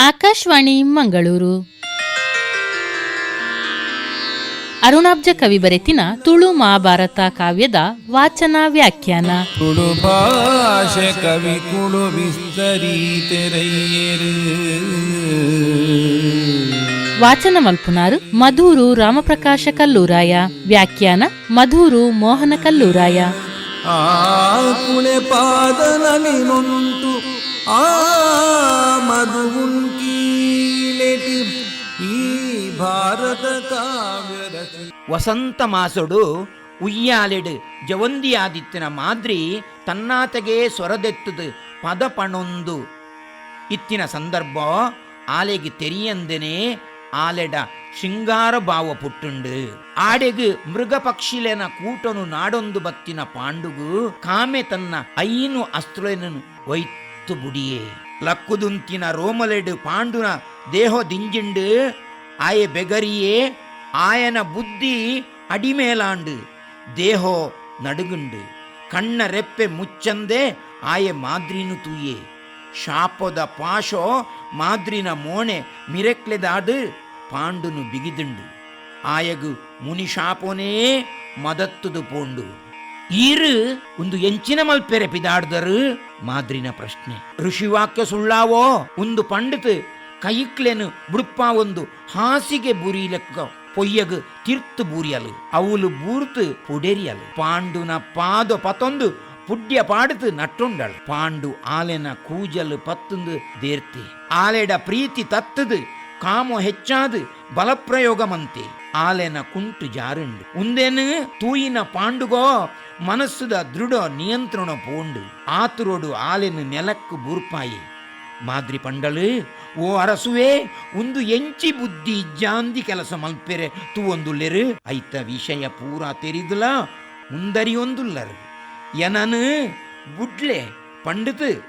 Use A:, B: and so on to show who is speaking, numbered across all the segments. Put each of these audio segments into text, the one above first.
A: ಆಕಾಶವಾಣಿ ಮಂಗಳೂರು. ಅರುಣಾಬ್ಜ ಕವಿ ಬರೆತಿನ ತುಳು ಮಹಾಭಾರತ ಕಾವ್ಯದ ವಾಚನ ವ್ಯಾಖ್ಯಾನ.
B: ತುಳು ಭಾಷೆ ಕವಿ ಕುಳು
A: ವಾಚನ ಮಲ್ಪುನಾರು ಮಧೂರು ರಾಮಪ್ರಕಾಶ ಕಲ್ಲೂರಾಯ. ವ್ಯಾಖ್ಯಾನ ಮಧೂರು ಮೋಹನ ಕಲ್ಲೂರಾಯ.
B: ಆ ಕುಳೆ ಪಾದನಲಿನುಂಟು ಆ ಮಧುಗುಂಕೀಲೆಟಿ ಈ ಭಾರತ ಕಾವ್ಯ
C: ವಸಂತ ಮಾಸಡು ಉಯ್ಯಾಲೆಡು ಜವಂದಿ ಆದಿತ್ಯನ ಮಾದ್ರಿ ತನ್ನಾತಗೆ ಸೊರದೆತ್ತುದು ಪದ ಪಣೊಂದು ಇತ್ತಿನ ಸಂದರ್ಭ ಆಲೆಗೆ ತೆರಿಯಂದನೆ ಆಲೆಡ ಶೃಂಗಾರ ಭಾವ ಪುಟ್ಟುಂಡು. ಆಡೆಗು ಮೃಗ ಪಕ್ಷಿಲೆನ ಕೂಟನು ನಾಡೊಂದು ಬತ್ತಿನ ಪಾಂಡುಗು, ಕಾಮೆ ತನ್ನ ಐನು ಅಸ್ತ್ರನು ಒಯ್ತು ಬುಡಿಯೇ. ಲಕ್ಕುದುಂತಿನ ರೋಮಲೆಡು ಪಾಂಡುನ ದೇಹ ದಿಂಜಿಂಡು, ಆಯೆ ಬೆಗರಿಯೇ, ಆಯನ ಬುದ್ಧಿ ಅಡಿಮೇಲಾಂಡು, ದೇಹೋ ನಡುಗುಂಡು. ಕಣ್ಣ ರೆಪ್ಪೆ ಮುಚ್ಚಂದೆ ಆಯೆ ಮಾದ್ರಿನು ತೂಯೆ. ಶಾಪದ ಪಾಶೋ ಮಾದ್ರಿನ ಮೋಣೆ ಮಿರೆಕ್ಲೆದಾಡು ಪಾಂಡುನು ಬಿಗಿದುಂಡು. ಆಯಗು ಮುನಿ ಶಾಪೋನೇ ಮದತ್ತುದು ಪೋಂಡು. ಈರು ಒಂದು ಎಂಚಿನ ಮಲ್ಪೆರೆ ಪಿದಾಡ್ದರು ಮಾದ್ರಿನ ಪ್ರಶ್ನೆ. ಋಷಿವಾಕ್ಯ ಸುಳ್ಳಾವೋ? ಒಂದು ಪಂಡಿತ್ ಕೈಕ್ಲೆನು ಬುಡುಪ್ಪ ಒಂದು ಹಾಸಿಗೆ ಬುರಿಲಕ್ಕ ಪೊಯ್ಯಗು ತಿರ್ತು ಬೂರಿಯಲು. ಅವಲು ಬೂರ್ತು ಪುಡೆರಿಯಲು. ಪಾಂಡುನ ಪಾದ ಪತೊಂದು ಪುಡ್ಯ ಪಾಡುತ್ತು ನಟ್ಟುಂಡಳು. ಪಾಂಡು ಆಲೆನ ಕೂಜಲು ಪತ್ತುಂದು ದೇರ್ತಿ. ಆಲೆಡ ಪ್ರೀತಿ ತತ್ತದು ಕಾಮು ಹೆಚ್ಚಾದು ಬಲಪ್ರಯೋಗಮಂತೆ. ಆಲೆನ ಕುಂಟು ಜಾರುಂಡು. ಉಂದೆನು ತೂಯಿನ ಪಾಂಡುಗೋ ಮನಸ್ಸುದ ದೃಢ ನಿಯಂತ್ರಣ ಪೋಂಡು. ಆತುರೋಡು ಆಲೆನು ನೆಲಕ್ಕು ಬೂರ್ಪಾಯಿ. ಮಾದ್ರಿ ಪಂಡಳು ಓ ಅರಸುವೆ ಒಂದು ಎಂಚಿ ಬುದ್ಧಿ ಜಾಂದಿ ಕೆಲಸ ಮಲ್ಪೆರೆ ತು ಐತ ವಿಷಯ ಪೂರ ತೆರಿದುಲ, ಮುಂದರಿಯೊಂದುಲ್ಲರು. ಎನನು ಬುಡ್ಲೆ, ಪಂಡಿತು,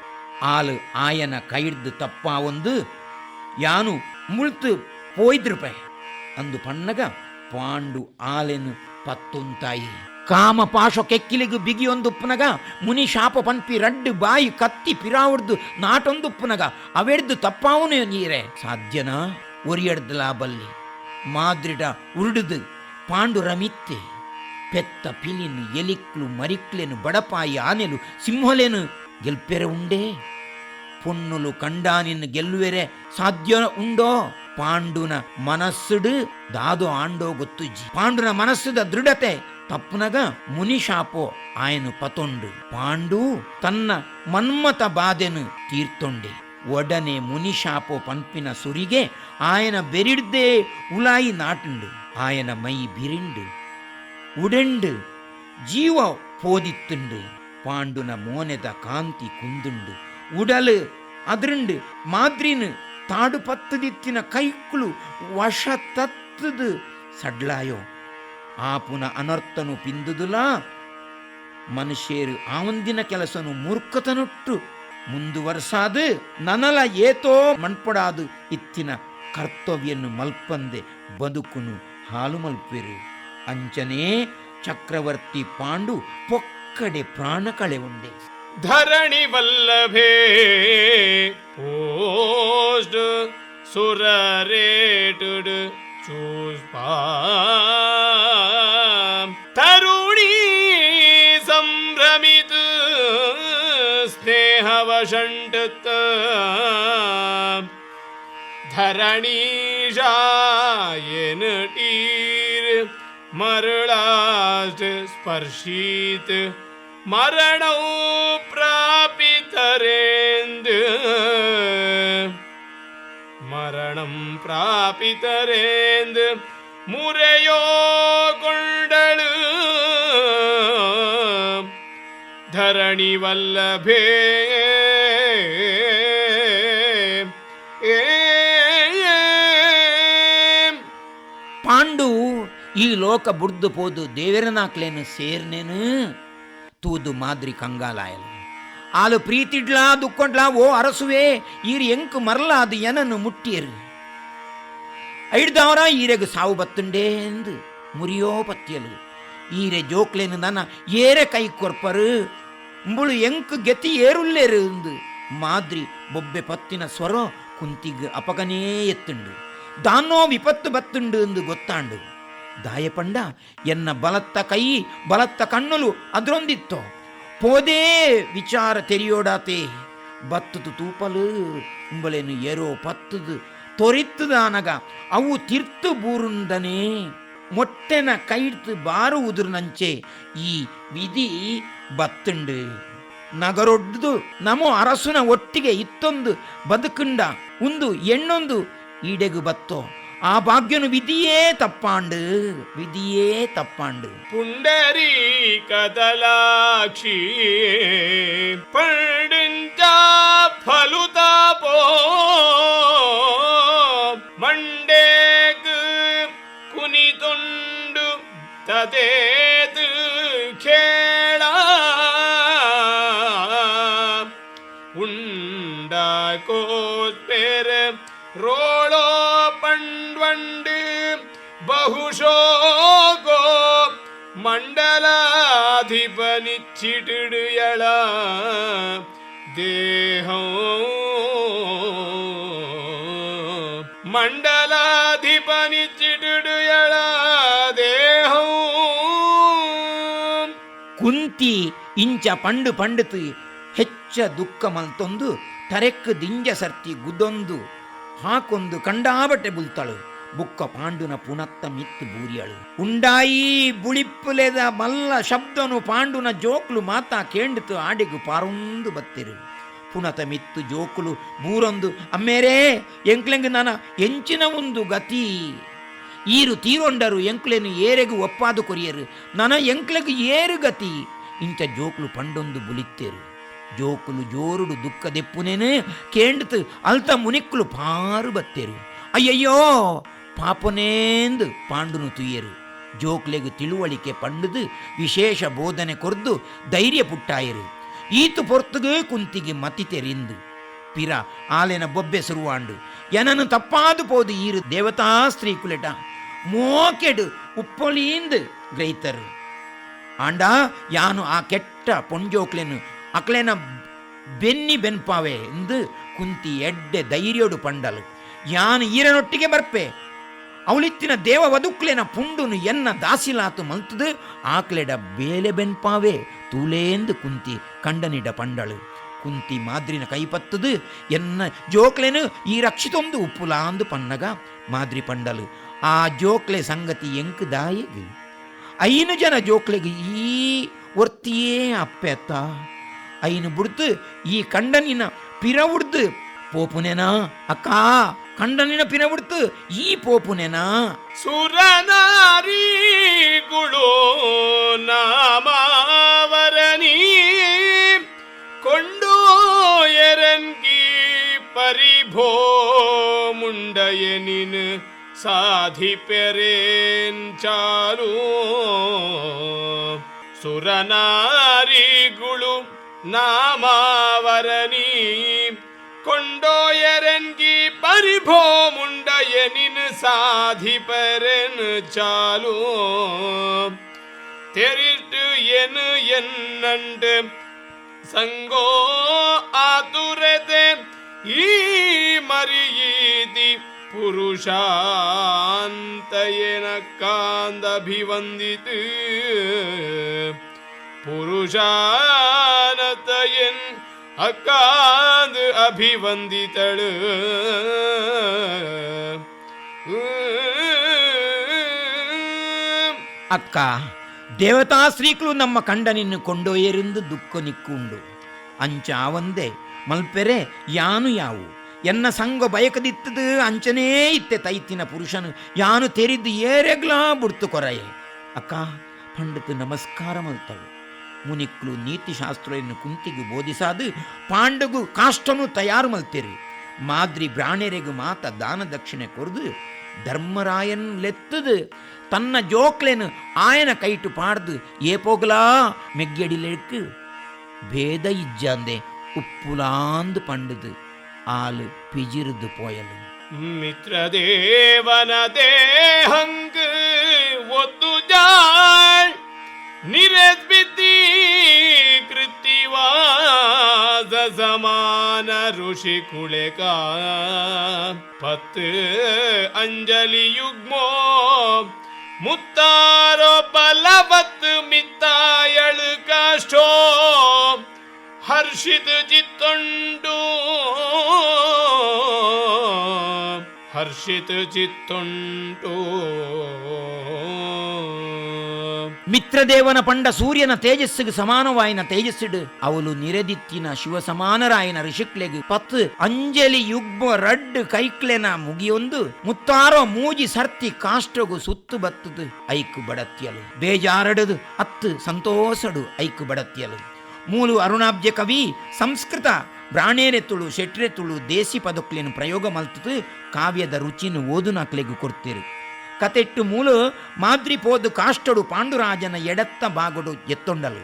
C: ಆಲು ಆಯನ ಕೈಡ್ದು ತಪ್ಪ ಒಂದು ಯಾನು ಮುಳ್ತು ಪೋಯ್ದ್ರುಪೆ. ಅಂದು ಪಣ್ಣಗ ಪಾಂಡು ಆಲೆನು ಪತ್ತೊಂತಾಯಿ. ಕಾಮ ಕೆಕ್ಕಿಲಿಗು ಬಿಗಿಯೊಂದುಪ್ಪುನಗ, ಮುನಿ ಶಾಪ ಪಂಪಿ ರಡ್ಡು ಬಾಯಿ ಕತ್ತಿ ಪಿರಾವುಡ್ದು ನಾಟೊಂದುಪ್ಪುನಗ, ಅವೆಡ್ದು ತಪ್ಪಾವನು ನೀರೆ. ಸಾಧ್ಯನಾ? ಒರಿಯಡ್ದು ಬಲ್ಲಿ ಮಾದ್ರಿಡ ಉರುಡುದು ಪಾಂಡು ರಮಿತ್ತೆ. ಪೆತ್ತ ಪಿಲಿನು ಎಲಿಕ್ಲು ಮರಿಕ್ಲೆನು ಬಡಪಾಯಿ ಆನೆಲು ಸಿಂಹಲೇನು ಗೆಲ್ಪೆರೆ ಉಂಡೇ. ಪೊನ್ನುಲು ಕಂಡಾನಿನ್ ಗೆಲ್ಲುವೆರೆ ಸಾಧ್ಯ ಉಂಡೋ? ಪಾಂಡುನ ಮನಸ್ಸುಡು ದಾದು ಆಂಡೋ ಗೊತ್ತುಜ್ಜಿ ಪಾಂಡುನ ಮನಸ್ಸುದ ದೃಢತೆ ತಪ್ಪನಗ ಮುನಿ ಶಾಪೋ ಆಯನು ಪತೊಂಡು. ಪಾಂಡು ತನ್ನ ಮನ್ಮತ ಬಾಧೆನು ತೀರ್ತೊಂಡೆ. ಒಡನೆ ಮುನಿ ಶಾಪೋ ಪಂಪಿನ ಸುರಿಗೆ ಆಯನ ಬೆರಿಡ್ದೇ ಉಲಾಯಿ ನಾಟುಂಡು. ಆಯನ ಮೈ ಬಿರಿಂಡು. ಉಡೆಂಡು. ಜೀವ ಪೋದಿತ್ತುಂಡು. ಪಾಂಡುನ ಮೋನೆದ ಕಾಂತಿ ಕುಂದುಂಡು. ಉಡಲು, ಅದರುಂಡು ಮಾದ್ರಿನ ತಾಡು ಪತ್ತದಿತ್ತಿನ ಕೈಕ್ಕುಳು ವಶ ತತ್ತದು ಸಡ್ಲಾಯೋ. ಆಪುನ ಅನರ್ಥನು ಪಿಂದುದುಲ, ಮನುಷ್ಯರು ಆವಂದಿನ ಕೆಲಸನು ಮೂರ್ಖತನೊಟ್ಟು, ಮುಂದುವರ್ಸಾದು ನನಲ ಏತೋ ಮಣ್ಪಡಾದು ಇತ್ತಿನ ಕರ್ತವ್ಯನ್ನು ಮಲ್ಪಂದೆ ಬದುಕುನು ಹಾಲು ಮಲ್ಪೆರು. ಅಂಚನೆ ಚಕ್ರವರ್ತಿ ಪಾಂಡು ಪೊಕ್ಕಡೆ ಪ್ರಾಣ ಕಳೆವುಂಡೆ
D: धरणि वल्लभे ओष्ठ सुररेटुड चूष्पाणि संभ्रमित स्नेहवशण्डत्। धरणीशाय न तीर मरु स्पर्शीत्। ಮರಣೌ ಪ್ರಾಪಿತರೆಂದು. ಮರಣಂ ಪ್ರಾಪಿತರೆಂದು ಮುರೆಯೋ ಗೊಂಡಳು ಧರಣಿ ವಲ್ಲಭೇ
C: ಪಾಂಡು, ಈ ಲೋಕ ಬುಡ್ದು ಪೋದು ದೇವರನಾಕ್ಲೇನು ಸೇರ್ನೇನು? ತೂದು ಮಾದ್ರಿ ಕಂಗಾಲಾಯಲು. ಆಲು ಪ್ರೀತಿಡ್ಲಾ, ದುಕ್ಕೊಂಡ್ಲಾ, ಓ ಅರಸುವೆ, ಈರು ಎಂಕು ಮರಲ, ಅದು ಎನನ್ನು ಮುಟ್ಟಿಯರು. ಐಡ್ದವರ ಈರೆಗು ಸಾವು ಬತ್ತುಂಡೇ ಎಂದು ಮುರಿಯೋ ಪತ್ತಿಯಲು. ಈರೆ ಜೋಕ್ಲೇನು ನನ್ನ ಏರೆ ಕೈ ಕೊರ್ಪರು ಮುಳು ಎಂಕು ಗೆತಿ ಏರುಲ್ಲೇರು ಎಂದು ಮಾದ್ರಿ ಬೊಬ್ಬೆ ಪತ್ತಿನ ಸ್ವರ ಕುಂತಿಗ್ ಅಪಗನೇ ಎತ್ತುಂಡು. ದಾನೋ ವಿಪತ್ತು ಬತ್ತುಂಡು ಎಂದು ಗೊತ್ತಾಂಡು. ದಾಯಪಂಡ, ಎನ್ನ ಬಲತ್ತ ಕೈ, ಬಲತ್ತ ಕಣ್ಣುಲು ಅದ್ರೊಂದಿತ್ತೋ. ಪೋದೇ ವಿಚಾರ ತೆರೆಯೋಡಾತೆ. ಬತ್ತದು ತೂಪಲು, ಉಂಬಲೇನು ಏರೋ ಪತ್ತದು. ತೊರಿತ್ತದ ಅನಗ ಅವು ತಿರ್ತು ಬೂರುಂದನೆ. ಮೊಟ್ಟೆನ ಕೈಡ್ತು ಬಾರು ಉದುರ್ನಂಚೆ, ಈ ವಿಧಿ ಬತ್ತುಂಡು. ನಗರೊಡ್ದು ನಮೋ ಅರಸುನ ಒಟ್ಟಿಗೆ ಇತ್ತೊಂದು, ಬದುಕುಂಡ ಒಂದು ಎಣ್ಣೊಂದು, ಈಡೆಗು ಬತ್ತೋ. ಆ ಭಾಗ್ಯನು ವಿಧಿಯೇ ತಪ್ಪಾಂಡು ವಿಧಿಯೇ ತಪ್ಪಾಂಡು
D: ಪುಂಡರೀ ಕದಲಾಕ್ಷಿ ಪಂಡಿಂಚ ಫಲುತಾಪೋ ಮಂಡೇಗ್ ಬಹುಶೋಗೋ ಮಂಡಲಾಧಿಪನಿಚ್ಚಿಟಿಡು ಎಳ ದೇಹಂ ಮಂಡಲಾಧಿಪನಿಚ್ಚಿಟಿಡು ಎಳ ದೇಹಂ
C: ಕುಂತಿ ಇಂಚ ಪಂಡು ಪಂಡಿತು ಹೆಚ್ಚ ದುಃಖ ಮಲ್ತೊಂದು ತರೆಕ್ ದಿಂಜ ಸರ್ತಿ ಗುದೊಂದು ಹಾಕೊಂದು ಕಂಡಾಬಟ್ಟೆ ಬುಲ್ತಳು ಬುಕ್ಕ ಪಾಂಡುನ ಪುನತ್ತ ಮಿತ್ತು ಬೂರಿಯಳು. ಉಂಡಾಯಿ ಬುಳಿಪ್ಪುಲೆದ ಮಲ್ಲ ಶಬ್ದನು ಪಾಂಡುನ ಜೋಕ್ಲು ಮಾತಾ ಕೇಂಡಿತು ಆಡಿಗು ಪಾರೊಂದು ಬತ್ತಿರು. ಪುನತ ಮಿತ್ತು ಜೋಕುಲು ಬೂರೊಂದು, ಅಮ್ಮೇರೇ, ಎಂಕ್ಲೆಂಗ್ ನಾನ ಎಂಚಿನ ಒಂದು ಗತಿ. ಈರು ತೀರೊಂಡರು ಎಂಕ್ಲೆನು ಏರೆಗು ಒಪ್ಪಾದು ಕೊರಿಯರು. ನನ ಎಂಕ್ಲೆಗು ಏರು ಗತಿ. ಇಂಚ ಜೋಕುಲು ಪಂಡೊಂದು ಬುಲಿತ್ತೇರು ಜೋಕುಲು ಜೋರುಡು ದುಃಖ ದೆಪ್ಪುನೇನು ಕೇಂಡ್ತು ಅಲ್ತ ಮುನಿಕ್ಲು ಪಾರು ಬತ್ತೇರು. ಅಯ್ಯಯ್ಯೋ ಪಾಪನೇಂದು ಪಾಂಡುನು ತುಯ್ಯರು, ಜೋಕ್ಲೆಗು ತಿಳುವಳಿಕೆ ಪಂಡುದು, ವಿಶೇಷ ಬೋಧನೆ ಕೊರ್ದು ಧೈರ್ಯ ಪುಟ್ಟಾಯರು. ಈತು ಪೊರ್ತುಗೆ ಕುಂತಿಗೆ ಮತಿ ತೆರಿಂದು ಪಿರ ಆಲೆನ ಬೊಬ್ಬೆ ಸುರುವಾಂಡು. ಎನನು ತಪ್ಪಾದು ಪೋದು ಈರು ದೇವತಾ ಸ್ತ್ರೀ ಕುಲೆಟ. ಮೋಕೆಡು ಉಪ್ಪೊಲಿಯಿಂದ ಗ್ರಹಿತರು. ಆಂಡ, ಯಾನು ಆ ಕೆಟ್ಟ ಪೊಂಜೋಕ್ಲೆನು ಅಕ್ಲೆನ ಬೆನ್ನಿ ಬೆನ್ಪಾವೆ ಎಂದು ಕುಂತಿ ಎಡ್ಡೆ ಧೈರ್ಯೋಡು ಪಂಡಲು. ಯಾನು ಈರನೊಟ್ಟಿಗೆ ಬರ್ಪೆ ಅವಳಿತ್ತಿನ ದೇವ ವದುಕ್ಲೆನ ಪುಂಡುನು ಎನ್ನ ದಾಸಿಲಾತು ಮಲ್ತದು ಆಕ್ಲೆಡ ಬೇಲೆ ಬೆನ್ಪಾವೆ ತೂಲೇಂದು ಕುಂತಿ ಕಂಡನಿಡ ಪಂಡಳು. ಕುಂತಿ ಮಾದ್ರಿನ ಕೈಪತ್ತದು, ಎನ್ನ ಜೋಕ್ಲೆನು ಈ ರಕ್ಷಿತೊಂದು ಉಪ್ಪುಲಾಂದು ಪನ್ನಗ ಮಾದ್ರಿ ಪಂಡಲು. ಆ ಜೋಕ್ಲೆ ಸಂಗತಿ ಎಂಕ್ ದಾಯಿಗೆ ಐನು ಜನ ಜೋಕ್ಲೆಗೆ ಈ ಒರ್ತಿಯೇ ಅಪ್ಪೆತ್ತ? ಐನು ಬುಡ್ತು ಈ ಕಂಡನಿನ ಪಿರ ಉಡ್ದು ಪೋಪುನೆನಾ ಅಕ್ಕ? ಕಂಡನಿನ ಪಿರ ಉಡ್ತು ಈ ಪೋಪುನೆನಾ
D: ಸುರನಾರಿಗುಳು ನಾಮಾವರಣಿ ಕೊಂಡು ಎರಂಗಿ ಪರಿಭೋ ಮುಂಡಯನಿನ್ ಸಾಧಿಪೆರೇನ್ ಚಾಲು ಸುರನಾರಿಗುಳು ನಾಮಾವರಣಿ ಕೊಂಡೋಯರನ್ಗಿ ಪರಿಭೋ ಮುಂಡಯನಿನ್ ಸಾಧಿಪರನ್ ಚಾಲು. ತೆರಿಟ್ಟು ಎನು ಎನ್ನಂಡ ಸಂಗೋ ಆತುರತೆ ಈ ಮರಿಯೀತಿ ಪುರುಷಾಂತಯೇನ ಕಾಂದಭಿವಂದಿತು. ಪುರುಷಾನತಯನ್ ಅಕ್ಕಾಂದು ಅಭಿವಂದಿತಳು.
C: ಅಕ್ಕ, ದೇವತಾ ಶ್ರೀಕುಲು ನಮ್ಮ ಕಂಡನಿನ್ನು ಕೊಂಡೊಯ್ಯರೆಂದು ದುಃಖ ನಿಕ್ಕುಂಡು. ಅಂಚ ಆವಂದೆ ಮಲ್ಪೆರೆ, ಯಾನು ಯಾವು? ಎನ್ನ ಸಂಘ ಬಯಕದಿತ್ತದು ಅಂಚನೇ ಇತ್ತೆ ತೈತಿನ ಪುರುಷನು. ಯಾನು ತೆರಿದ್ದು ಏರೆಗ್ಲಾ ಬುಡ್ತು ಕೊರಯೆ. ಅಕ್ಕ, ಪಂಡಿತ ನಮಸ್ಕಾರ ಮಲ್ತಳು. ಮುನಿಕ್ಲು ನೀತಿಶಾಸ್ತ್ರವನ್ನು ಕುಂತಿಗೂ ಬೋಧಿಸಾದು ಪಾಂಡಗು ಕಾಷ್ಟನು ತಯಾರು ಮಲ್ತೀರಿ. ಮಾದ್ರಿ ಬ್ರಾಣೆರೆಗು ಮಾತ ದಾನ ದಕ್ಷಿಣೆ ಕೊರ್ದು ಧರ್ಮರಾಯನ್ ಲೆತ್ತದು. ತನ್ನ ಜೋಕ್ಲೆನು ಆಯನ ಕೈಟು ಪಾಡ್ದು ಮೆಗ್ಗಡಿ ಮೆಗ್ಗೆಡಿಲೆಕ್ಕು ಭೇದ ಇಜ್ಜಾಂದೆ ಉಪ್ಪುಲಾಂದು ಪಂಡದು ಆಲು ಪಿಜಿರದು ಪೋಯಲು.
D: ಮಿತ್ರದೇವನ ದೇಹಂಗ್ ಒತ್ತು ಜಾಳ್ ನಿರಸ್ಬಿತಿ ஞானமான ருஷி குளிகா பத்து அஞ்சலி யுக்மோ முத்தாரோ பலவத்து மித்தாயழு காஷ்டோ ஹர்ஷித் ஜித்தொண்டு ஹர்ஷித் ஜித்தொண்டு
C: ಮಿತ್ರದೇವನ ಪಂಡ ಸೂರ್ಯನ ತೇಜಸ್ಸಿಗೆ ಸಮಾನವಾಯಿನ ತೇಜಸ್ಸಿಡು. ಅವಳು ನಿರದಿತ್ತಿನ ಶಿವ ಸಮಾನರಾಯನ ಋಷಿಕ್ಲೆಗ್ ಪತ್ ಅಂಜಲಿ ಯುಗ್ಮ ರಡ್ ಕೈಕ್ಲೆನ ಮುಗಿಯೊಂದು. ಮುತ್ತಾರೋ ಮೂಜಿ ಸರ್ತಿ ಕಾಷ್ಟಗು ಸುತ್ತು ಬತ್ತದು. ಐಕು ಬಡತ್ಯಲು ಬೇಜಾರಡದು. ಅತ್ತು ಸಂತೋಷಡು ಐಕು ಬಡತ್ಯಲು ಮೂಲು ಅರುಣಾಬ್ಜ ಕವಿ ಸಂಸ್ಕೃತ. ಬ್ರಾಣೇರೆತ್ತುಳು ಶೆಟ್ರೆತ್ತುಳು ದೇಸಿ ಪದಕ್ಲೇನು ಪ್ರಯೋಗ ಮಲ್ತದು. ಕಾವ್ಯದ ರುಚಿನ ಓದುನಾಕ್ಲೆಗು ಕೊಡ್ತೀರು. ಕತೆಟ್ಟು ಮೂಲು ಮಾದ್ರಿ ಪೋದು ಕಾಷ್ಟಡು ಪಾಂಡುರಾಜನ ಎಡತ್ತ ಬಾಗುಡು ಎತ್ತೊಂಡಲು.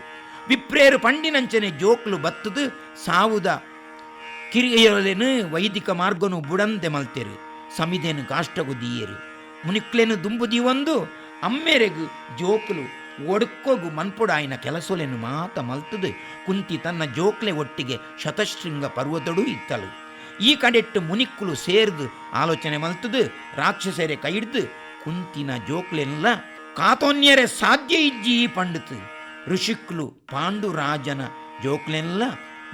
C: ವಿಪ್ರೇರು ಪಂಡಿನಂಚನೆ ಜೋಕ್ಲು ಬತ್ತದು ಸಾವುದ ಕಿರಿಯೊಲೆನು ವೈದಿಕ ಮಾರ್ಗನು ಬುಡಂದೆ ಮಲ್ತೆರು ಸಮಿದೆನು ಕಾಷ್ಟಗು ದೀಯರು. ಮುನಿಕ್ಲೆನು ದುಂಬುದಿ ಒಂದು ಅಮ್ಮೆರೆಗು ಜೋಕುಲು ಒಡ್ಕೊಗು ಮನ್ಪುಡಾಯಿನ ಕೆಲಸೊಲೆನು ಮಾತ ಮಲ್ತದು ಕುಂತಿ ತನ್ನ ಜೋಕ್ಲೆ ಒಟ್ಟಿಗೆ ಶತಶೃಂಗ ಪರ್ವತಡು ಇತ್ತಲು. ಈ ಕಡೆಟ್ಟು ಮುನಿಕ್ಕುಲು ಸೇರ್ದು ಆಲೋಚನೆ ಮಲ್ತದು ರಾಕ್ಷಸರೆ ಕೈಡ್ದು ಕುಂತಿನ ಜೋಕ್ಲೆಲ್ಲ ಕಾತೋನ್ಯರೆ ಸಾಧ್ಯ ಇಜ್ಜಿ ಪಂಡಿತು. ಋಷಿಕ್ಲು, ಪಾಂಡುರಾಜನ ಜೋಕ್ಲೆಲ್ಲ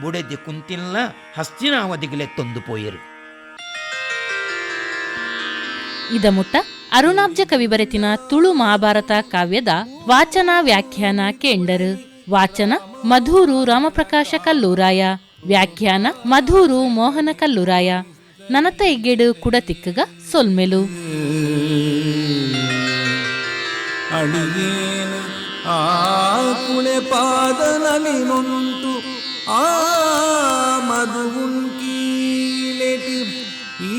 C: ಬುಡೆದಿ ಕುಂತಿಲ್ಲ ಹಸ್ತಿನಾವಧಿಗಳೆ ತೊಂದು ಪೋಯರು.
A: ಇದ ಮುಟ್ಟ ಅರುಣಾಬ್ಜ ಕವಿ ಬರೆತಿನ ತುಳು ಮಹಾಭಾರತ ಕಾವ್ಯದ ವಾಚನ ವ್ಯಾಖ್ಯಾನ ಕೇಂಡರು. ವಾಚನ ಮಧೂರು ರಾಮಪ್ರಕಾಶ ಕಲ್ಲೂರಾಯ. ವ್ಯಾಖ್ಯಾನ ಮಧೂರು ಮೋಹನ ಕಲ್ಲೂರಾಯ. ನನತ ಕೂಡ ಕುಡತಿಕ್ಕಗ ಸೊಲ್ಮೆಲು.
B: ಅಳಿಯೇನು ಆ ಕುಳೆ ಪಾದನಲಿ ನೊಂತು ಆ ಮಧುವುಂಕೀಲೆಟಿ ಈ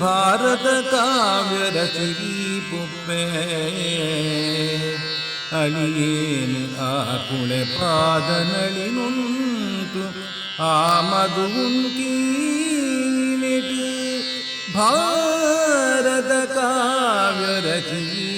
B: ಭಾರತ ಕಾವ್ಯ ರಚಗಿ ಪುಪ್ಪೆ ಅಳಿಯೇನು ಆ ಕುಳೆ ಪಾದನಲಿ ನೊಂತು ಆ ಮಧುವುಂಕೀಲೆಟಿ ಭಾರತ ಕಾವ್ಯ ರಚಗಿ